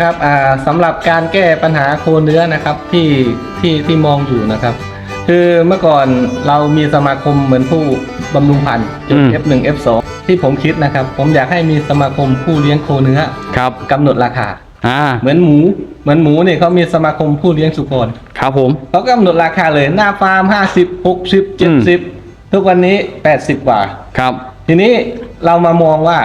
ครับอ่าสำหรับการแก้ปัญหาโคเนื้อนะครับที่ที่ที่มองอยู่นะครับ คือเมื่อก่อนเรามีสมาคมเหมือนผู้บำรุงพันธุ์จุดอืม F1 F2 ที่ผมคิดนะครับ ผมอยากให้มีสมาคมผู้เลี้ยงโคเนื้อครับกำหนดราคา อ่าเหมือนหมู เหมือนหมูเนี่ยเขามีสมาคมผู้เลี้ยงสุกรครับผม เขากำหนดราคาเลยหน้าฟาร์ม50 60 70 ทุกวันนี้ 80 กว่า ครับ ทีนี้เรามามองว่า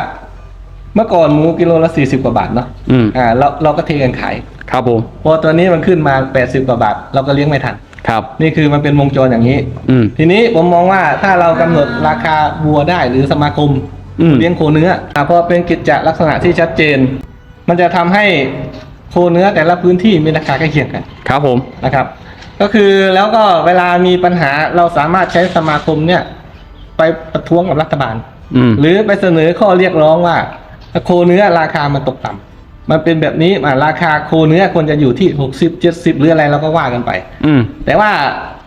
เมื่อก่อนหมูกิโลละ40กว่าบาทเนาะอืมอ่าเราเราก็เทกันขาย ครับผมพอตัวนี้มันขึ้นมา80กว่าบาท เราก็เลี้ยงไม่ทัน ครับ นี่คือมันเป็นวงจรอย่างนี้ อืม ทีนี้ผมมองว่าถ้าเรากำหนดราคาวัวได้หรือสมาคม อืม เลี้ยงโคเนื้ออ่าพอเป็นกิจจลักษณะที่ชัดเจน มันจะทำให้โคเนื้อแต่ละพื้นที่มีราคาใกล้เคียงกันครับผม นะครับ ก็คือแล้วก็เวลามีปัญหาเราสามารถใช้สมาคมเนี่ย ไปประท้วงกับรัฐบาล อืม หรือไปเสนอข้อเรียกร้องว่า โคเนื้อราคามันตกต่ำมันเป็นแบบนี้อ่าราคาโคเนื้อควรจะอยู่ที่60 70หรืออะไรเราก็ว่ากันไป อืมแต่ว่า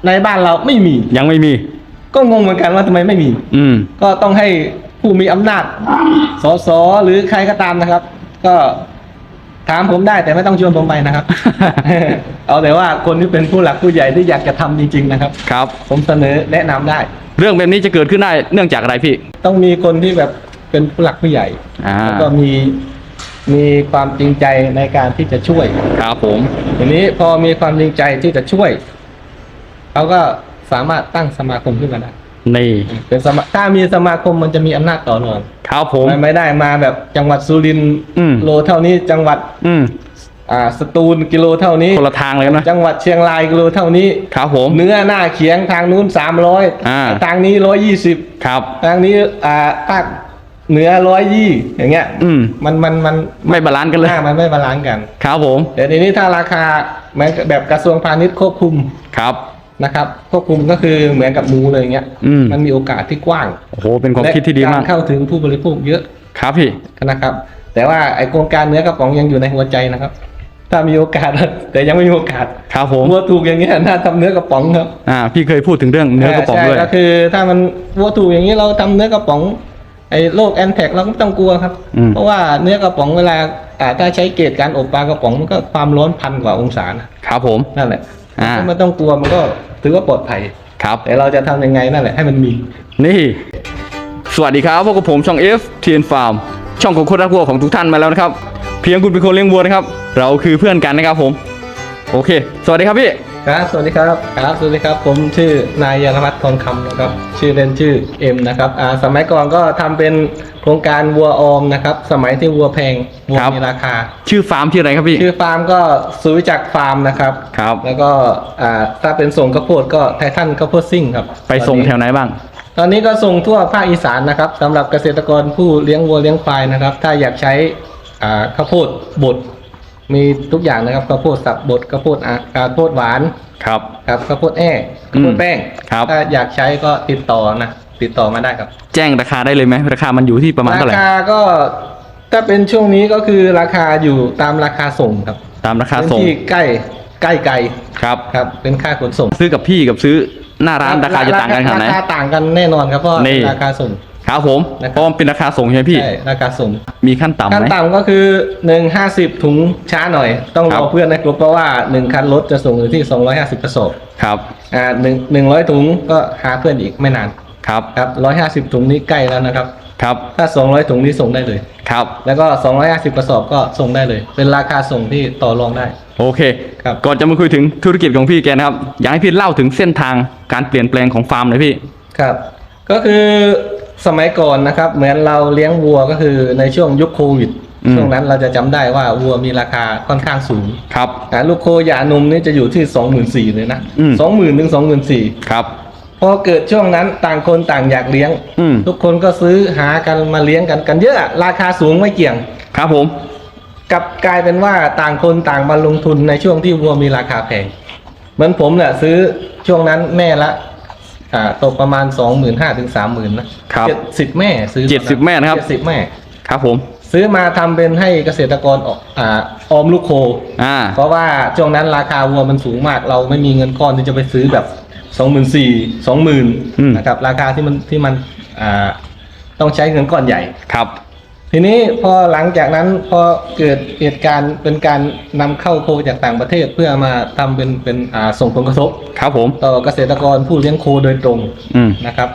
ในบ้านเราไม่มียังไม่มี ก็งงเหมือนกันว่าทำไมไม่มี อืมก็ต้องให้ผู้มีอำนาจสสหรือใครก็ตามนะครับ ก็ถามผมได้แต่ไม่ต้องชวนผมไปนะครับ เอาแต่ว่าคนที่เป็นผู้หลักผู้ใหญ่ที่อยากจะทำจริง ๆ นะครับ ครับ ผมเสนอแนะนำได้ เรื่องแบบนี้จะเกิดขึ้นได้เนื่องจากอะไรพี่ ต้องมีคนที่แบบ เป็นผู้หลักผู้ใหญ่อ่าแล้วก็มีมีความจริงใจในการที่จะช่วย ครับผมทีนี้พอมีความจริงใจที่จะช่วยเขาก็สามารถตั้งสมาคมขึ้นมาได้นี่เป็นสมาถ้ามีสมาคมมันจะมีอำนาจต่อรองครับผมไม่ไม่ได้มาแบบจังหวัดสุรินทร์อืม โลเท่านี้จังหวัดอืมอ่าสตูลกิโลเท่านี้ คนละทางเลยนะจังหวัดเชียงรายกิโลเท่านี้ ครับผม เนื้อหน้าเขียงทางนู้นสามร้อยอ่า ทางนี้ร้อยยี่สิบครับ ทางนี้อ่าภาค เหนือร้อยยี่อย่างเงี้ยอืม มันมันมันไม่บาลานซ์กันเลยหน้ามันไม่บาลานซ์กัน ครับผมแต่ทีนี้ถ้าราคาเหมือนกับแบบกระทรวงพาณิชย์ควบคุมครับนะครับควบคุมก็คือเหมือนกับหมูเลยอย่างเงี้ยอืมมันมีโอกาสที่กว้างโอ้โหเป็นความคิดที่ดีมากและรเข้าถึงผู้บริโภคเยอะครับพี่ นะครับ แต่ว่าไอโครงการเนื้อกระป๋องยังอยู่ในหัวใจนะครับ ถ้ามีโอกาส แต่ยังไม่มีโอกาสครับผมวัวถูกอย่างเงี้ยน่าทำเนื้อกระป๋องครับอ่าพี่เคยพูดถึงเรื่องเนื้อกระป๋องใช่ด้วยก็คือ ถ้ามันวัวถูกอย่างนี้เราทำเนื้อกระป๋อง ไอ้โรคแอนแทกเราก็ไม่ต้องกลัวครับ อืม เพราะว่าเนื้อกระป๋องเวลาอ่าถ้าใช้เกจการอบปลากระป๋องมันก็ความร้อนพันกว่าองศานะครับผม นั่นแหละอ่าไม่ต้องกลัวมันก็ถือว่าปลอดภัย ครับ แต่เราจะทำยังไงนั่นแหละให้มันมี นี่ สวัสดีครับพวกบผมช่อง F t n Farm ช่องของคนรักวัวของทุกท่านมาแล้วนะครับ เพียงคุณเป็นคนเลี้ยงวัวนะครับ เราคือเพื่อนกันนะครับผม โอเค สวัสดีครับพี่ ครับ สวัสดีครับ ครับ สวัสดีครับ ผมชื่อนายยานพัฒน์ทองคำนะครับ ชื่อเล่นชื่อเอ็มนะครับอ่าสมัยก่อนก็ทำเป็นโครงการวัวออมนะครับ สมัยที่วัวแพงวัวครับ มีราคา ชื่อฟาร์มชื่ออะไรครับพี่ ชื่อฟาร์มก็สุวิจักรฟาร์มนะครับ ครับ แล้วก็อ่าถ้าเป็นส่งข้าวโพดก็ไททันข้าวโพดซิ่งครับไปส่งตอนแถนี้วไหนบ้าง ตอนนี้ก็ส่งทั่วภาคอีสานนะครับสำหรับเกษตรกรผู้เลี้ยงวัวเลี้ยงควายนะครับ ถ้าอยากใช้อ่าข้าวโพดบด มีทุกอย่างนะครับข้าวโพดสับบดข้าวโพดอะข้าวโพดหวานครับ ครับข้าวโพดแอ้ข้าวโพดแป้งครับ ถ้าอยากใช้ก็ติดต่อนะติดต่อมาได้ครับแจ้งราคาได้เลยไหมราคามันอยู่ที่ประมาณราเท่าไหร่คาก็ถ้าเป็นช่วงนี้ก็คือราคาอยู่ตามราคาส่งครับตามราคาพื้นส่งที่ใกล้ใกล้ไกลครับครับ เป็นค่าขนส่ง ซื้อกับพี่กับซื้อหน้าร้านราคาจะต่างกันขนาดไหนราคาต่างกันแน่นอนครับเพราะนี่เป็นราคาส่ง ครับผมนะครับ เพราะมันเป็นราคาส่งใช่ไหมพี่ ใช่ราคาส่ง มีขั้นต่ำขั้นไหม ต่ำก็คือหนึ่งห้าสิบถุงช้าหน่อย ต้องครัรบอเพื่อนในกลุ่มเพราะว่าหนึ่งคันรถจะส่งอยู่ที่สองร้อยห้าสิบกระสอบครับ อ่าหนึ่งหนึ่งร้อยถุงก็หาเพื่อนอีกไม่นานครับ ครับร้อยห้าสิบถุงนี้ใกล้แล้วนะครับ ครับ ถ้าสองร้อยถุงนี้ส่งได้เลย ครับ แล้วก็สองร้อยห้าสิบกระสอบก็ส่งได้เลย เป็นราคาส่งที่ต่อรองได้ โอเค ครับ ก่อนจะมาคุยถึงธุรกิจของพี่แกนะครับ อยากให้พี่เล่าถึงเส้นทางการเปลี่ยนแปลงของฟาร์มหน่อยพี่ ครับ ก็คือ สมัยก่อนนะครับ เหมือนเราเลี้ยงวัวก็คือในช่วงยุคโควิดอืม ช่วงนั้นเราจะจำได้ว่าวัวมีราคาค่อนข้างสูงครับ อ่าลูกโคหย่านมนี่จะอยู่ที่สองหมื่นสี่เลยนะอืม สองหมื่นถึงสองหมื่นสี่ครับ พอเกิดช่วงนั้นต่างคนต่างอยากเลี้ยง อืมทุกคนก็ซื้อหากันมาเลี้ยงกันกันเยอะราคาสูงไม่เกี่ยง ครับผม กลับกลายเป็นว่าต่างคนต่างมาลงทุนในช่วงที่วัวมีราคาแพง เหมือนผมเนี่ยซื้อช่วงนั้นแม่ละ อ่าตกประมาณสองหมื่นห้าถึงสามหมื่นนะครับเจ็ดสิบแม่ซื้อเจ็ดสิบแม่นะครับเจ็ดสิบแม่ครับผม ซื้อมาทำเป็นให้เกษตรกรออกอ่าออมลูกโคอ่าเพราะว่าช่วงนั้นราคาวัวมันสูงมาก เราไม่มีเงินก้อนที่จะไปซื้อแบบสองหมื่นสี่สองหมื่นอืมนะครับ ราคาที่มันที่มันอ่าต้องใช้เงินก้อนใหญ่ครับ ททีนี้พอหลังจากนั้นพอเกิดเหตุการณ์เป็นการนำเข้าโคจากต่างประเทศเพื่อมาทำเป็นเป็นอ่าส่งผลกระทบ ครับผม ต่อเกษตรกรผู้เลี้ยงโคโดยตรงอืม นะครับ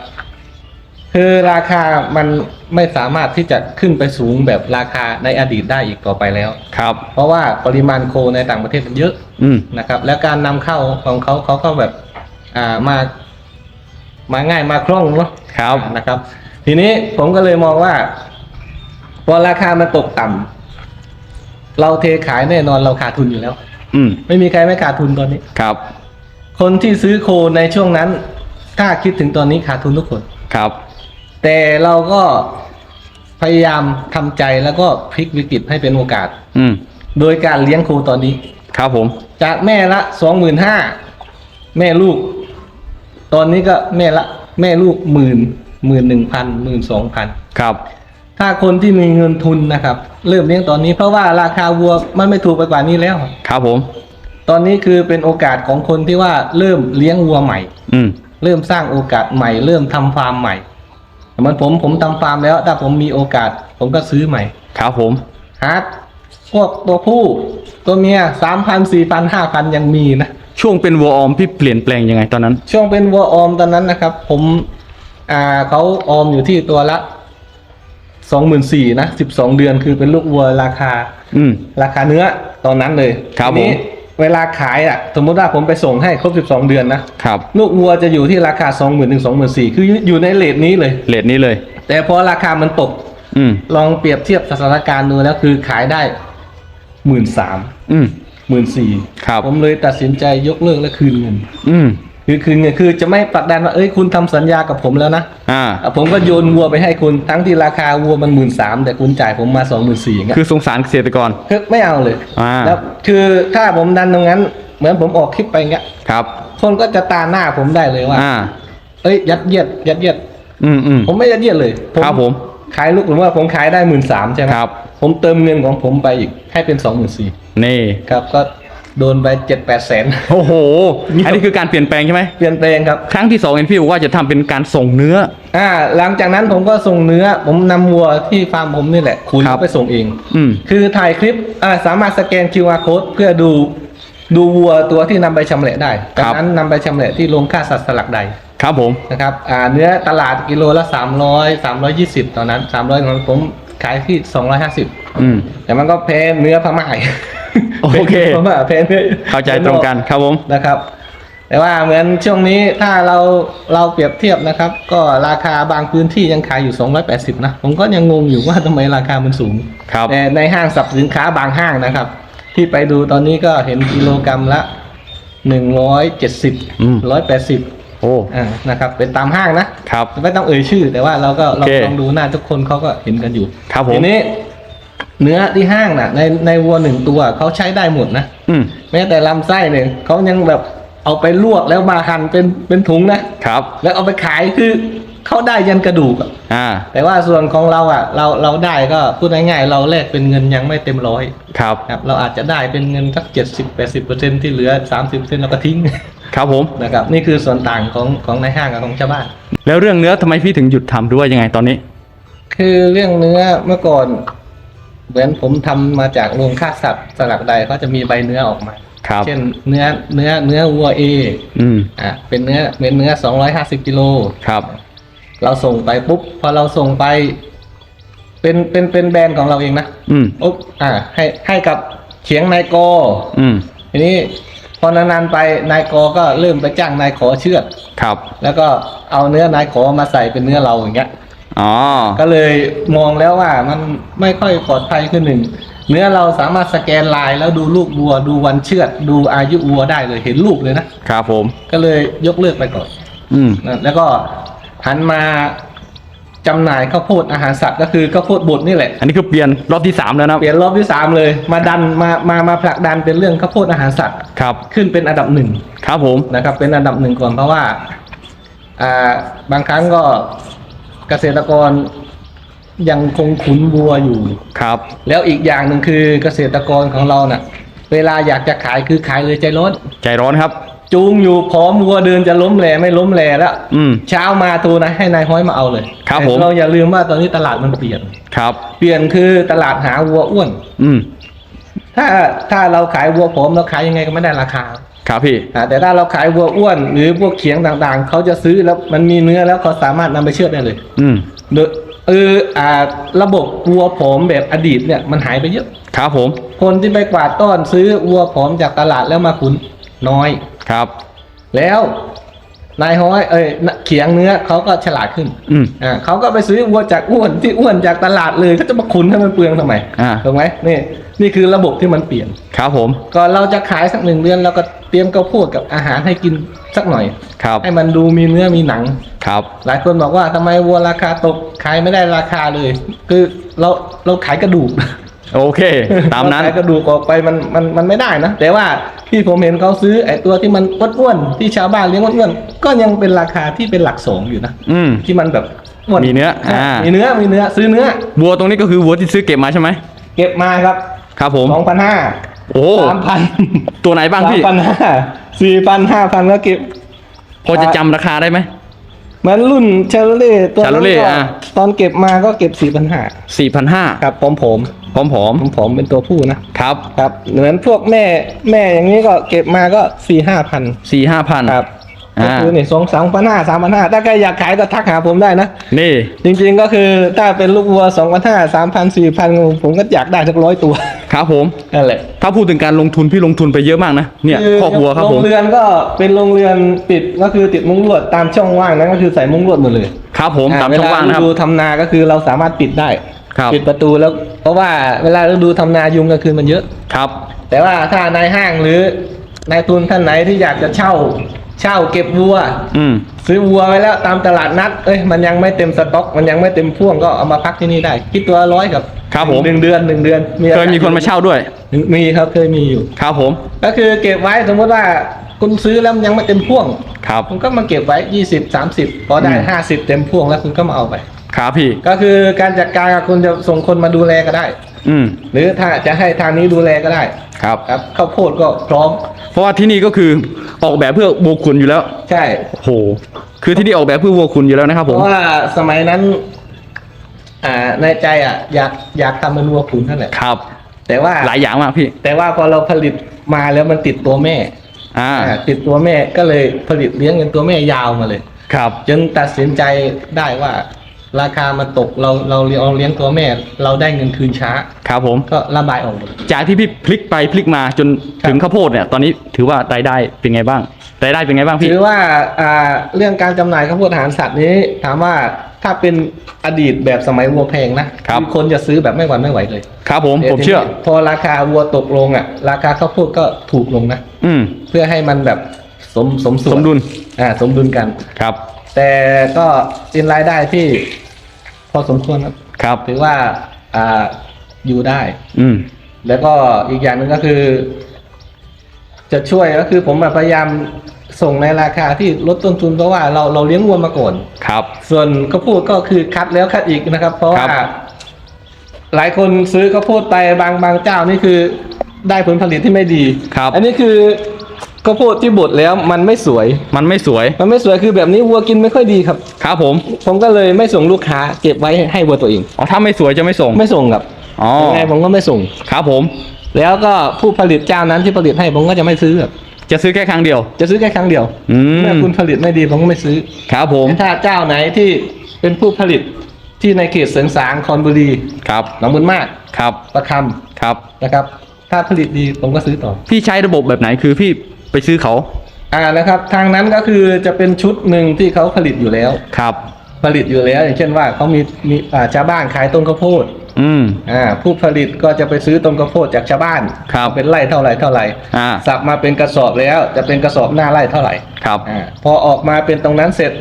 คือราคามันไม่สามารถที่จะขึ้นไปสูงแบบราคาในอดีตได้อีกต่อไปแล้ว ครับ เพราะว่าปริมาณโคในต่างประเทศมันเยอะอืม นะครับ แล้วการนำเข้าของเขาเขาก็แบบอ่ามามาง่ายมาคล่องเนาะ ครับ นะครับทีนี้ผมก็เลยมองว่า พอราคามันตกต่ำเราเทขายแน่นอนเราขาดทุนอยู่แล้ว อืม ไม่มีใครไม่ขาดทุนตอนนี้ ครับ คนที่ซื้อโคในช่วงนั้น ถ้าคิดถึงตอนนี้ขาดทุนทุกคน ครับ แต่เราก็พยายามทำใจแล้วก็พลิกวิกฤตให้เป็นโอกาส อืม โดยการเลี้ยงโคตอนนี้ ครับผม จากแม่ละสองหมื่นห้าแม่ลูก ตอนนี้ก็แม่ละ แม่ลูกหมื่นหมื่นหนึ่งพันหมื่นสองพันครับ ถ้าคนที่มีเงินทุนนะครับ เริ่มเลี้ยงตอนนี้เพราะว่าราคาวัวมันไม่ถูกไปกว่านี้แล้ว ครับผม ตอนนี้คือเป็นโอกาสของคนที่ว่าเริ่มเลี้ยงวัวใหม่ อืมเริ่มสร้างโอกาสใหม่ เริ่มทำฟาร์มใหม่เหมือนผมผมทำฟาร์มแล้ว ถ้าผมมีโอกาส ผมก็ซื้อใหม่ ครับผมหาพวกตัวผู้ตัวเมียสามพันสี่พันห้าพันยังมีนะช่วงเป็นวัวออมพี่เปลี่ยนแปลงยังไงตอนนั้น ช่วงเป็นวัวออมตอนนั้นนะครับ ผมอ่าเขาออมอยู่ที่ตัวละ สองหมื่นสี่นะสิบสองเดือนคือเป็นลูกวัวราคา อืม ราคาเนื้อตอนนั้นเลยครับทีนี้ผม เวลาขายอะ สมมติว่าผมไปส่งให้ครบสิบสองเดือนนะครับลูกวัวจะอยู่ที่ราคาสองหมื่นถึงสองหมื่นสี่คืออยู่ในเลทนี้เลย เลทนี้เลย แต่พอราคามันตก อืม ลองเปรียบเทียบสถานการณ์ดูแล้วคือขายได้หมื่นสามอืม หมื่นสี่ครับ ผมเลยตัดสินใจยกเลิกและคืนเงิน อืม คือคืนเงินคือจะไม่ผลักดันว่าเอ้ยคุณทำสัญญากับผมแล้วนะอ่า อะผมก็โยนวัวไปให้คุณทั้งที่ราคาวัวมันหมื่นสามแต่คุณจ่ายผมมาสองหมื่นสี่เงี้ยคือสงสารเกษตรกร คือไม่เอาเลยอ่า แล้วคือถ้าผมดันตรงนั้น เหมือนผมออกคลิปไปเงี้ย ครับ คนก็จะตาหน้าผมได้เลยว่า อ่า เอ้ยยัดเยียดยัดเยียด อืมอืม ผมไม่ยัดเยียดเลยครับผมขายลูกหรือว่าผมขายได้หมื่นสามใช่ไหมครับ ผมเติมเงินของผมไปอีกให้เป็นสองหมื่นสี่นี่ ครับก็ โดนไปเจ็ดแปดแสนโอ้โห อันนี้คือการเปลี่ยนแปลงใช่ไหม เปลี่ยนแปลงครับ ครั้งที่สองเห็นพี่บอกว่าจะทำเป็นการส่งเนื้อ อ่า หลังจากนั้นผมก็ส่งเนื้อ ผมนำวัวที่ฟาร์มผมนี่แหละ คุยครับไปส่งเอง อืมคือถ่ายคลิป อ่า สามารถสแกน QR code เพื่อดู ดูวัวตัวที่นำไปชำแหละได้ครัจากบนั้นนำไปชำแหละที่โรงฆ่าสัตว์สลักใด ครับผม นะครับ อ่า เนื้อตลาดกิโลละ300 320ตอนนั้น300ของผมขายที่250อืม แต่มันก็แพ้เนื้อพม่าอีก โอเคพม่าแพ้เนื้อเข้าใจตรงกันครับผมนะครับ แต่ว่าเหมือนช่วงนี้ถ้าเราเราเปรียบเทียบนะครับ ก็ราคาบางพื้นที่ยังขายอยู่ 280 นะ ผมก็ยังงงอยู่ว่าทำไมราคามันสูงครับแต่ในห้างสรรพสินค้าบางห้างนะครับ ที่ไปดูตอนนี้ก็เห็นกิโลกรรัมละ 170อืม180โอ้อ่านะครับ เป็นตามห้างนะครับ ไม่ต้องเอ่ยชื่อ แต่ว่าเราก็ลองโอเคลองดูหน้าทุกคนเขาก็เห็นกันอยู่ ครับผมทีนี้ เนื้อที่ห้างน่ะ ในในวัวหนึ่งตัวเขาใช้ได้หมดนะอืมแม้แต่ลำไส้เนี่ยเขายังแบบเอาไปลวกแล้วมาหั่นเป็นเป็นถุงนะครับ แล้วเอาไปขายคือเขาได้ยันกระดูกอะอ่า แต่ว่าส่วนของเราอะ เราเราได้ก็พูดง่ายๆเราแลกเป็นเงินยังไม่เต็มร้อยครับ ครับ เราอาจจะได้เป็นเงินสักเจ็ดสิบแปดสิบเปอร์เซ็นที่เหลือสามสิบเปอร์เซ็นเราก็ทิ้ง ครับผม นะครับ นี่คือส่วนต่างของของในห้างกับของชาวบ้าน แล้วเรื่องเนื้อทำไมพี่ถึงหยุดทำด้วยยังไงตอนนี้ คือเรื่องเนื้อเมื่อก่อน เหมือนผมทำมาจากโรงฆ่าสัตว์สลักใดเขาจะมีใบเนื้อออกมาครับเช่นเนื้อเนื้อเนื้อวัวเออืมอะเป็นเนื้อเป็นเนื้อ250กิโลครับ เราส่งไปปุ๊บพอเราส่งไป เป็นเป็นเป็นแบรนด์ของเราเองนะอืมปุ๊บอ่า ให้ให้กับเฉียงนายกออืมทีนี้พอนานๆไปนายกอก็เริ่มไปจ้างนายขอเชือดครับ แล้วก็เอาเนื้อนายขอมาใส่เป็นเนื้อเราอย่างเงี้ย อ๋อ ก็เลยมองแล้วว่ามันไม่ค่อยปลอดภัยคือหนึ่งเนื้อเราสามารถสแกนลายแล้วดูลูกวัว ดูวันเชือด ดูอายุวัวได้เลยเห็นลูกเลยนะครับผม ก็เลยยกเลิกไปก่อน อืม นะแล้วก็หันมาจำหน่ายข้าวโพดอาหารสัตว์ก็คือข้าวโพดบดนี่แหละ อันนี้คือเปลี่ยนรอบที่สามแล้วนะเปลี่ยนรอบที่สามเลย มาดันมามามาผลักดันเป็นเรื่องข้าวโพดอาหารสัตว์ ครับ ขึ้นเป็นอันดับหนึ่งครับผม นะครับ เป็นอันดับหนึ่งก่อนเพราะว่า อ่า บางครั้งก็ เกษตรกรยังคงขุนวัวอยู่ ครับ แล้วอีกอย่างหนึ่งคือเกษตรกรของเราน่ะ เวลาอยากจะขายคือขายเลยใจร้อน ใจร้อนครับจจูงอยู่พร้อมวัวเดินจะล้มแหลไม่ล้มแหลแล้วอืม เช้ามาโทรนะให้นายห้อยมาเอาเลยครับแต่ผมเราอย่าลืมว่าตอนนี้ตลาดมันเปลี่ยน ครับ เปลี่ยนคือตลาดหาวัวอ้วน อืม ถ้าถ้าเราขายวัวผอมเราขายยังไงก็ไม่ได้ราคา ครับพี่ อ่าแต่ถ้าเราขายวัวอ้วน หรือพวกเขียงต่างๆ เขาจะซื้อแล้วมันมีเนื้อแล้วเขาสามารถนำไปเชือดได้เลยอืมโดยเอออ่าระบบวัวผอมแบบอดีตเนี่ยมันหายไปเยอะ ครับผม คนที่ไปกวาดต้อนซื้อวัวผอมจากตลาดแล้วมาขุนน้อย ครับ แล้ว นายห้อยเอ้ยเขียงเนื้อเขาก็ฉลาดขึ้นอืมอ่าเขาก็ไปซื้อวัวจากอ้วนที่อ้วนจากตลาดเลยก็จะมาขุนให้มันเปลืองทำไมอ่า ถูกไหมนี่นี่คือระบบที่มันเปลี่ยน ครับผม ก่อนเราจะขายสักหนึ่งเดือนเราก็เตรียมข้าวโพดกับอาหารให้กินสักหน่อย ครับ ให้มันดูมีเนื้อมีหนัง ครับ หลายคนบอกว่าทำไมวัวราคาตกขายไม่ได้ราคาเลย คือเราเราขายกระดูก โอเค ตามนั้นเรขายกระดูกออกไปมันมันมันไม่ได้นะ แต่ว่าที่ผมเห็นเขาซื้อไอ้ตัวที่มันอ้วนๆที่ชาวบ้านเลี้ยงอ้วนๆก็ยังเป็นราคาที่เป็นหลักสองอยู่นะอืมที่มันแบบอ้วนมีเนื้ออ่ามีมีเนื้อมีเนื้อซื้อเนื้อวัวตรงนี้ก็คือวัวที่ซื้อเก็บมาใช่ไหมเก็บมาครับ ครับผมสองพันห้าโอ้สามพันตัวไหนบ้างสามพี่พันห้าสี่พันห้าพันก็เก็บ พอจะจำราคาได้ไหมเหมือนรุ่นเชลเล่ตัวนั้น Chevrolet ก็อะตอนเก็บมาก็เก็บสี่พันห้าสี่พันห้าครับผมผม พร้อมผอมผมผมเป็นตัวผู้นะๆครับครับเหมือนพวกแม่แม่อย่างนี้ก็เก็บมาก็สี่ห้าพันสี่ห้าพัน ครับก็อ่าคือนี่สองสามพันห้าสามพันห้าถ้าใครอยากขายก็ทักหาผมได้นะ นี่ จริงๆก็คือถ้าเป็นลูกวัวสองพันห้าสามพันสี่พันผมก็อยากได้สักร้อยตัว ครับผม นั่นแหละถ้าพูดถึงการลงทุนพี่ลงทุนไปเยอะมากนะ เนี่ยคอกวัวครับโรผมงเรือนก็เป็นโรงเรือนปิดก็คือติดมุ้งลวดตามช่องว่างนั้นก็คือใส่มุ้งลวดหมดเลยครับผมตามช่องว่างนะครับ เวลฤดูทำนาก็คือเราสามารถปิดได้ ครับปิดประตูแล้ว เพราะว่าเวลาฤดูทำนายุงกลางคืนมันเยอะครับ แต่ว่าถ้านายห้างหรือนายทุนท่านไหนที่อยากจะเช่า เช่าเก็บวัว อืมซื้อวัวไว้แล้วตามตลาดนัด เอ้ยมันยังไม่เต็มสต็อก มันยังไม่เต็มพ่วงก็เอามาพักที่นี่ได้คิดตัวร้อยกับครับผมหนึ่งเดือนหนึ่งเดือนเคยมีคนมาเช่าด้วย มีครับเคยมีอยู่ครับผม ก็คือเก็บไว้สมมติว่าคุณซื้อแล้วมันยังไม่เต็มพ่วงครับคุณก็มาเก็บไว้ยี่สิบสามสิบพอได้อืมห้าสิบเต็มพ่วงแล้วคุณก็มาเอาไป ครับพี่ ก็คือการจัดการกับคุณจะส่งคนมาดูแลก็ได้ อืมหรือถ้าจะให้ทางนี้ดูแลก็ได้ ครับ ครับข้าวโพดก็พร้อม เพราะว่าที่นี่ก็คือออกแบบเพื่อวัวขุนอยู่แล้วใช่โอ้โหคือที่นี่ออกแบบเพื่อวัวขุนอยู่แล้วนะครับ เพผม ราะว่าสมัยนั้น อ่าในใจอะ อยากอยากทำเป็นวัวขุนนั่นแหละครับ แต่ว่าหลายอย่างมากพี่ แต่ว่าพอเราผลิตมาแล้วมันติดตัวแม่อ่า อ่าติดตัวแม่ก็เลยผลิตเลี้ยงเป็นตัวแม่ยาวมาเลย ครับ จนตัดสินใจได้ว่า ราคามันตกเราเราเลี้ยงเราเลี้ยงตัวแม่ เราได้เงินคืนช้า ครับผม ก็ระบายออกหมด จากที่พี่พลิกไปพลิกมาจนครับ ถึงข้าวโพดเนี่ย ตอนนี้ถือว่ารายได้เป็นไงบ้างรายได้เป็นไงบ้างพี่ ถือว่าอ่าเรื่องการจำหน่ายข้าวโพดอาหารสัตว์นี้ ถามว่าถ้าเป็นอดีตแบบสมัยวัวแพงนะครับ อคนจะซื้อแบบไม่หวั่นไม่ไหวเลยครับผมแต่ผมทีนี้เชื่อพอราคาวัวตกลงอะ ราคาข้าวโพดก็ถูกลงนะ อืม เพื่อให้มันแบบสมสมส่วนสมดุล อ่าสมดุลกัน ครับ แต่ก็เป็นรายได้ที่ พอสมควรครับครับ ถือว่าอ่าอยู่ได้ อืม แล้วก็อีกอย่างหนึ่งก็คือ จะช่วยก็คือผมพยายามส่งในราคาที่ลดต้นทุนเพราะว่าเราเราเลี้ยงวัวมาก่อน ครับ ส่วนข้าวโพดก็คือคัดแล้วคัดอีกนะครับ เพราะว่าครับ หลายคนซื้อข้าวโพดไปบางบางเจ้านี่คือ ได้ผลผลิตที่ไม่ดีครับ อันนี้คือ ข้าวโพดที่บดแล้วมันไม่สวย มันไม่สวย มันไม่สวยคือแบบนี้วัวกินไม่ค่อยดีครับ ครับผม ผมก็เลยไม่ส่งลูกค้าเก็บไว้ให้วัวตัวเอง อ๋อ ถ้าไม่สวยจะไม่ส่ง ไม่ส่งครับ อ๋อยังไงผมก็ไม่ส่ง ครับผม แล้วก็ผู้ผลิตเจ้านั้นที่ผลิตให้ผมก็จะไม่ซื้อครับจะซื้อแค่ครั้งเดียว จะซื้อแค่ครั้งเดียวอืมเมื่อคุณผลิตไม่ดีผมก็ไม่ซื้อ ครับผมแต่ถ้าเจ้าไหนที่เป็นผู้ผลิตที่ในเขตเสริงสางคอนบุรี ครับหนองบุญมาก ครับ ประคครับำนะครับ ถ้าผลิตดีผมก็ซื้อต่อ พี่ใช้ระบบแบบไหนคือพี่ ไปซื้อเขาอ่านะครับ ทางนั้นก็คือจะเป็นชุดหนึ่งที่เขาผลิตอยู่แล้ว ครับ ผลิตอยู่แล้ว อย่างเช่นว่าเขามีมีอ่าชาวบ้านขายต้นข้าวโพดอืม อ่าผู้ผลิตก็จะไปซื้อต้นข้าวโพดจากชาวบ้านครับเป็นไร่เท่าไหร่เท่าไหร่อ่า สับมาเป็นกระสอบแล้ว จะเป็นกระสอบหน้าไร่เท่าไหร่ครับ อ่าพอออกมาเป็นตรงนั้นเสร็จ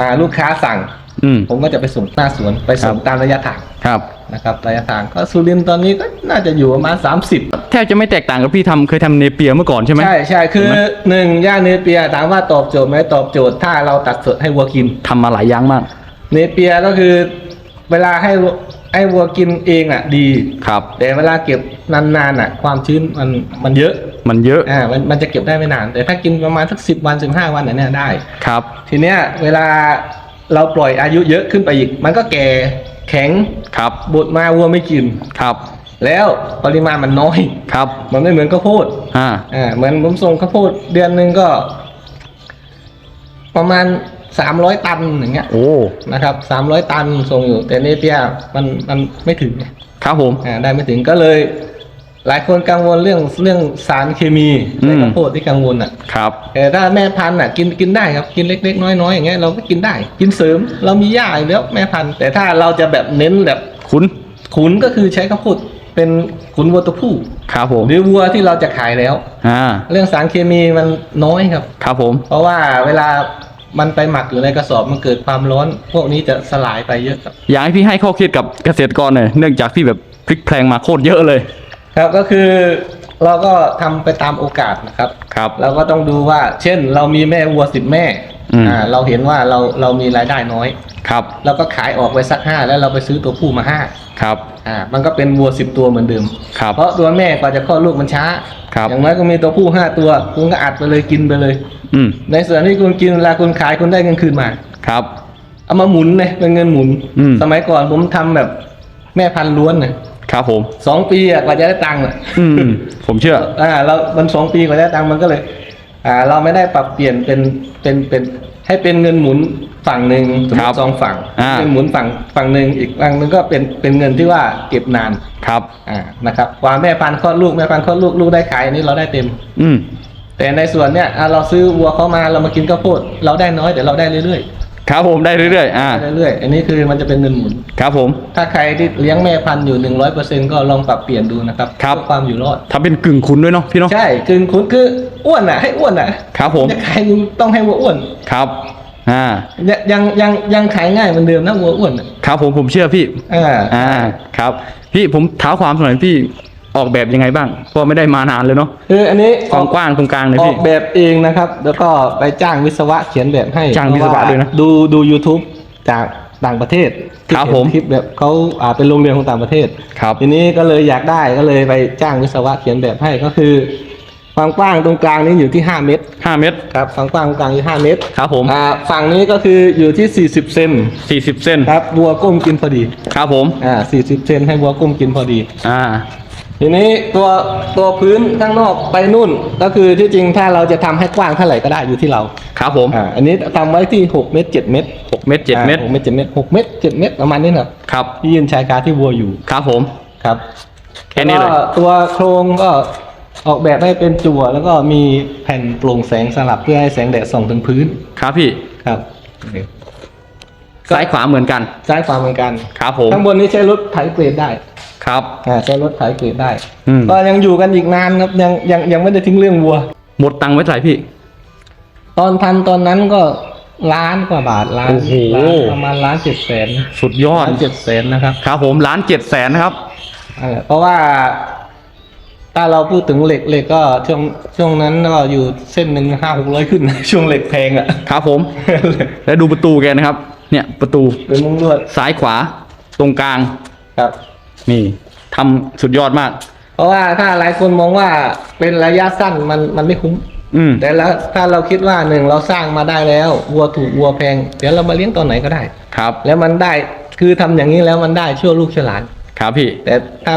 อ่าลูกค้าสั่ง อืมผมก็จะไปส่งหน้าสวนไปส่งครับตามระยะทางครับนะครับระยะทางก็สุรินทร์ตอนนี้ก็น่าจะอยู่ประมาณ 30 แทบจะไม่แตกต่างกับพี่ทำเคยทำเนเปียเมื่อก่อนใช่ไหมใช่ใช่คือเห็นไหมหนึ่งย่าเนเปียถามว่าตอบโจทย์ไหมตอบโจทย์ถ้าเราตัดสดให้วัวกินทำมาหลายอย่างมาก เนเปียก็คือเวลาให้ไอ้วัวกินเองอะดีครับ แต่เวลาเก็บนานๆอะ ความชื้นมันมันเยอะมันเยอะอ่ามันมันจะเก็บได้ไม่นาน แต่ถ้ากินประมาณสักสิบวันสิบห้าวันอันเนี้ยได้ครับ ทีเนี้ยเวลา เราปล่อยอายุเยอะขึ้นไปอีก มันก็แก่แข็งครับบดมาวัวไม่กินครับ แล้วปริมาณมันน้อยครับ มันไม่เหมือนข้าวโพดอ่าอ่าเหมือนผมส่งข้าวโพดเดือนหนึ่งก็ ประมาณสามร้อยตันอย่างเงี้ยโอ้นะครับสามร้อยตันส่งอยู่แต่เนเปียมันมันไม่ถึงครับผมอ่าได้ไม่ถึงก็เลย หลายคนกังวลเรื่องเรื่องสารเคมีในข้าวโพดที่กังวลอะครับแต่ถ้าแม่พันธุ์อะกินกินได้ครับกินเล็ก ๆ น้อยๆอย่างเงี้ยเราก็กินได้ กินเสริมเรามีหญ้าอยู่แล้วแม่พันธุ์แต่ถ้าเราจะแบบเน้นแบบคุณขุนก็คือใช้ข้าวโพดเป็นขุนวัวตัวผู้ครับผมหรือวัวที่เราจะขายแล้วอ่าเรื่องสารเคมีมันน้อยครับ ครับผม เพราะว่าเวลามันไปหมักอยู่ในกระสอบมันเกิดความร้อน พวกนี้จะสลายไปเยอะครับอยากให้พี่ให้ข้อคิดกับเกษตรกรหน่อยเนื่องจากที่แบบพลิกแพลงมาโคตรเยอะเลย ครับก็คือเราก็ทำไปตามโอกาสนะครับ ครับ เราก็ต้องดูว่า เช่น เรามีแม่วัวสิบแม่อืม อ่าเราเห็นว่าเราเรามีรายได้น้อย ครับ เราก็ขายออกไปสักห้าแล้วเราไปซื้อตัวผู้มาห้าครับ อ่ามันก็เป็นวัวสิบตัวเหมือนเดิม ครับ เพราะตัวแม่กว่าจะคลอดลูกมันช้า ครับ อย่างน้อยก็มีตัวผู้ห้าตัว คุณก็อัดไปเลยกินไปเลย อืม ในส่วนที่คุณกินเวลาคุณขายคุณได้เงินคืนมา ครับ เอามาหมุนเลยเป็นเงินหมุน อืม สมัยก่อนผมทำแบบแม่พันธุ์ล้วนเนี่ย ครับผม สองปีอะกว่าจะได้ตังค์อะอืม ผมเชื่อ อ่า เรามันสองปีกว่าจะได้ตังค์มันก็เลย อ่า เราไม่ได้ปรับเปลี่ยนเป็นเป็นเป็น ให้เป็นเงินหมุนฝั่งหนึ่งสมมครับติสองฝั่งอ่าเงินหมุนฝั่งฝั่งหนึ่งอีกฝั่งหนึงก็เป็นเป็นเงินที่ว่าเก็บนาน ครับ อ่า นะครับกว่าแม่พันธุ์คลอดลูกแม่พันธุ์คลอดลูกลูกได้ขายอันนี้เราได้เต็ม อืม แต่ในส่วนเนี้ยอะเราซื้อวัวเขามาเรามากินข้าวโพดเราได้น้อยแต่เราได้เรื่อย ครับผมได้เรื่อยๆอ่าๆได้เรื่อยๆอันนี้คือมันจะเป็นเงินหมุน ครับผม ถ้าใครที่เลี้ยงแม่พันธุ์อยู่หนึ่งร้อยเปอร์เซ็นก็ลองปรับเปลี่ยนดูนะครับครับเพื่อความอยู่รอดทำเป็นกึ่งคุณด้วยเนาะพี่เนาะใช่คือคุณคืออ้วนอะ ให้อ้วนอะ ครับผมจะขายคุณต้องให้วัวอ้วนครับอ่ายังยังยังยังขายง่ายเหมือนเดิมนะวัวอ้วนอะครับผมผมเชื่อพี่อ่าอ่าครับ พี่ผมเท้าความหน่อยพี่ ออกแบบยังไงบ้างเพราะไม่ได้มานานเลยเนาะคืออันนี้ความกว้างตรงกลางเลยออพี่ กแบบเองนะครับ แล้วก็ไปจ้างวิศวะเขียนแบบให้จ้างวิศวะด้วยนะดูดู YouTube จากต่างประเทศที่ครับเห็นผมคลิปแบบเขาอ่าเป็นโรงเรียนของต่างประเทศ ครับ ทีนี้ก็เลยอยากได้ก็เลยไปจ้างวิศวะเขียนแบบให้ก็คือ ความกว้างตรงกลางนี้อยู่ที่ 5 เมตรห้าเมตรครับความกว้างตรงกลางอยู่5เมตรครับผม อ่าฝั่งนี้ก็คืออยู่ที่ 40 เซนสี่สิบเส้นครับวัวก้มกินพอดีครับผม อ่า40 เซนให้วัวก้มกินพอดี อ่า ทีนี้ตัวตัวพื้นข้างนอกไปนู่น ก็คือที่จริงถ้าเราจะทำให้กว้างเท่าไหร่ก็ได้อยู่ที่เราครับผมอ่าอันนี้ทำไว้ที่6เมตร7เมตรหกเมตรเจ็ดเมตรอ่า6เมตร7เมตร6เมตร7เมตรประมาณนี้นะครับครับที่ยืนชายคาที่วัวอยู่ครับผม ครับแค่นี้เลยก็ตัวโครงก็ออกแบบให้เป็นจั่วแล้วก็มีแผ่นโปร่งแสงสลับเพื่อให้แสงแดดส่องถึงพื้นครับพี่ ครับ ซ้ายขวาเหมือนกัน ซ้ายขวาเหมือนกัน ครับผม ข้างบนนี้ใช้รถไถเกรดได้ ครับ อ่าใช้รถไถเกรดได้ อืม ก็ยังอยู่กันอีกนานครับยังยังยังไม่ได้ทิ้งเรื่องวัว หมดตังค์ไว้เท่าไหร่พี่ ตอนทำตอนนั้นก็ล้านกว่าบาทล้านโอ้โห ล้านประมาณล้านเจ็ดแสนสุดยอด ล้านเจ็ดแสนนะครับครับผมล้านเจ็ดแสนนะครับ นั่นแหละเพราะว่าถ้าเราพูดถึงเหล็กเหล็กก็ช่วงช่วงนั้นก็อยู่เส้นหนึ่งห้าหกร้อยขึ้นช่วงเหล็กแพงอะครับผม แล้วดูประตูแกนะครับ เนี่ยประตูเป็นมุ้งลวดซ้ายขวาตรงกลาง ครับ นี่ทำสุดยอดมาก เพราะว่าถ้าหลายคนมองว่าเป็นระยะสั้นมันมันไม่คุ้ม อืม แต่แล้วถ้าเราคิดว่าหนึ่งเราสร้างมาได้แล้ววัวถูกวัวแพง เดี๋ยวเรามาเลี้ยงตอนไหนก็ได้ ครับ แล้วมันได้คือทำอย่างนี้แล้วมันได้ชั่วลูกชั่วหลาน ครับพี่ แต่ถ้า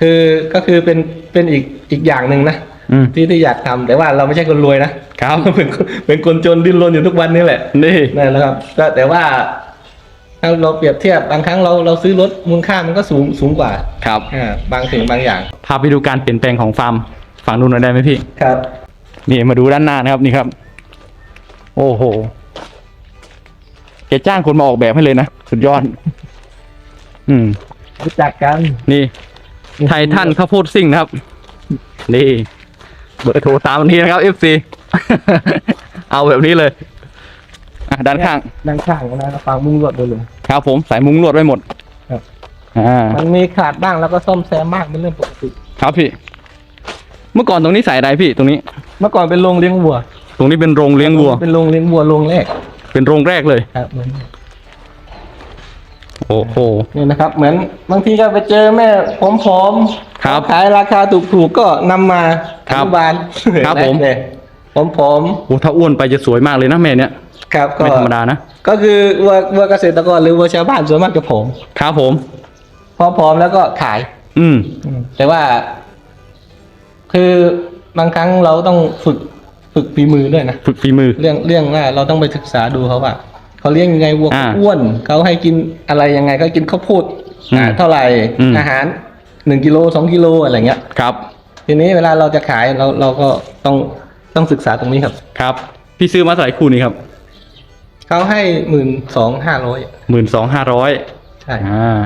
คือก็คือเป็นเป็นอีกอีกอย่างหนึ่งนะอืม ที่ที่อยากทำแต่ว่าเราไม่ใช่คนรวยนะครับเป็นคนเป็นคนจนดิ้นรนอยู่ทุกวันนี่แหละนี่นั่นแหละครับก็แต่ว่าถ้าเราเปรียบเทียบบางครั้งเราเราซื้อรถมูลค่ามันก็สูงสูงกว่าครับอ่าบางสิ่งบางอย่าง พาไปดูการเปลี่ยนแปลงของฟาร์มฝั่งนู้นหน่อยได้ไหมพี่ครับ นี่มาดูด้านหน้านะครับนี่ครับ โอ้โหแกจ้างคนมาออกแบบให้เลยนะสุดยอด อืมรู้จักกัน นี่ ไททันข้าวโพดซิ่งนะครับ นี่ เบอร์โทรตามนี้นะครับ FC เอาแบบนี้เลยอะด้านข้าง ด้านข้างนะฟังมุ้งรวดไปเลย ครับผมสายมุ้งลวดไว้หมดครับ อ่ามันมีขาดบ้างแล้วก็ซ่อมแซมบ้างเป็นเรื่องปกติ ครับพี่ เมื่อก่อนตรงนี้ใส่อะไรพี่ ตรงนี้ เมื่อก่อนเป็นโรงเลี้ยงวัว ตรงนี้เป็นโรงเลี้ยงวัว เป็นโรงเลี้ยงวัวโรงแรกเป็นโรงแรกเลย ครับ โอ้โห นี่นะครับ เหมือนบางทีก็ไปเจอแม่ผอมๆครับขายราคาถูกๆก็นำมาคอรับนุบาลครับผม เนี่ยผอมโอ้ถ้าอ้วนไปจะสวยมากเลยนะแม่เนี่ยๆครับก็ไม่ธรรมดานะก็คือวัววัวเกษตรกรหรือวัวชาวบ้านส่วนมากจะผอมครับผม พอผอมแล้วก็ขาย อืม แต่ว่า คือบางครั้งเราต้องฝึกฝึกฝีมือด้วยนะ ฝึกฝีมือ เรื่องเรื่องว่าเราต้องไปศึกษาดูเขาว่า เขาเลี้ยงยังไงวัวอ่าอ้วนเขาให้กินอะไรยังไงเขากินข้าวโพดอืมอ่าเท่าไหร่อืม อาหารหนึ่งกิโลสองกิโลอะไรเงี้ย ครับ ทีนี้เวลาเราจะขายเราเราก็ต้องต้องศึกษาตรงนี้ครับครับ พี่ซื้อมาเท่าไหร่คู่นี้ครับเขาให้หมื่นสองห้าร้อยหมื่นสองห้าร้อยใช่อ่า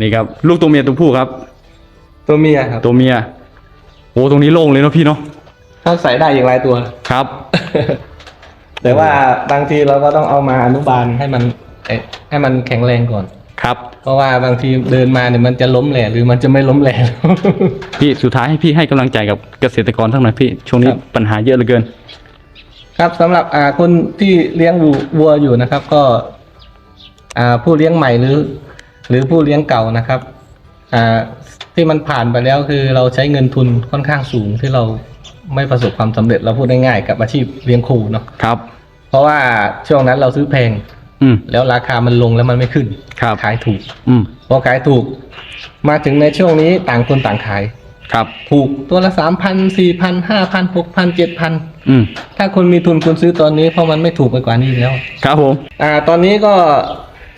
นี่ครับ ลูกตัวเมียตัวผู้ครับ ตัวเมียครับตัวเมีย โอ้ตรงนี้โล่งเลยเนาะพี่เนาะ เขาใส่ได้อย่างไรตัว ครับ แต่ว่าบางทีเราก็ต้องเอามาอนุบาลให้มันเอ่อให้มันแข็งแรงก่อน ครับเพราะว่าบางทีเดินมาเนี่ยมันจะล้มแหล่หรือมันจะไม่ล้มแหล่ พี่สุดท้ายให้พี่ให้กำลังใจกับเกษตรกรทั้งหน่อยพี่ช่วงนี้ครับ ปัญหาเยอะเหลือเกิน ครับสำหรับอ่าคนที่เลี้ยงวัววัวอยู่นะครับ ก็ อ่าผู้เลี้ยงใหม่หรือ หรือผู้เลี้ยงเก่านะครับ อ่าที่มันผ่านไปแล้วคือเราใช้เงินทุนค่อนข้างสูงที่เรา ไม่ประสบความสำเร็จเราพูดง่ายๆกับอาชีพเลี้ยงครูเนาะครับ เพราะว่าช่วงนั้นเราซื้อแพง อืม แล้วราคามันลงแล้วมันไม่ขึ้นครับ ขายถูกอืม พอขายถูก มาถึงในช่วงนี้ต่างคนต่างขาย ครับ ถูกตัวละสามพันสี่พันห้าพันหกพันเจ็ดพันอืม ถ้าคุณมีทุนคุณซื้อตอนนี้เพราะมันไม่ถูกไปกว่านี้แล้ว ครับผม อ่าตอนนี้ก็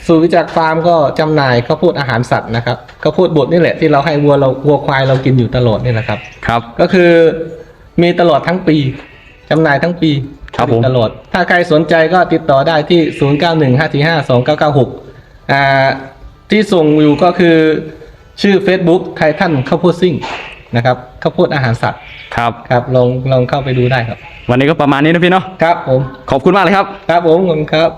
สูตรวิจักรฟาร์มก็จำหน่ายข้าวโพดอาหารสัตว์นะครับข้าวโพดบดนี่แหละที่เราให้วัวเราวัวควายเรากินอยู่ตลอดนี่นะครับ ครับ ก็คือ มีตลอดทั้งปีจำหน่ายทั้งปีครับผมตลอด ถ้าใครสนใจก็ติดต่อได้ที่ 0 9 1 5 4 5 2 9 9 6อ่าที่ส่งอยู่ก็คือชื่อ Facebook ไททันข้าวโพดซิ่งนะครับข้าวโพดอาหารสัตว์ครับครับลองลองเข้าไปดูได้ครับ วันนี้ก็ประมาณนี้นะพี่เนาะครับผมขอบคุณมากเลยครับ ครับผมขอบคุณครับ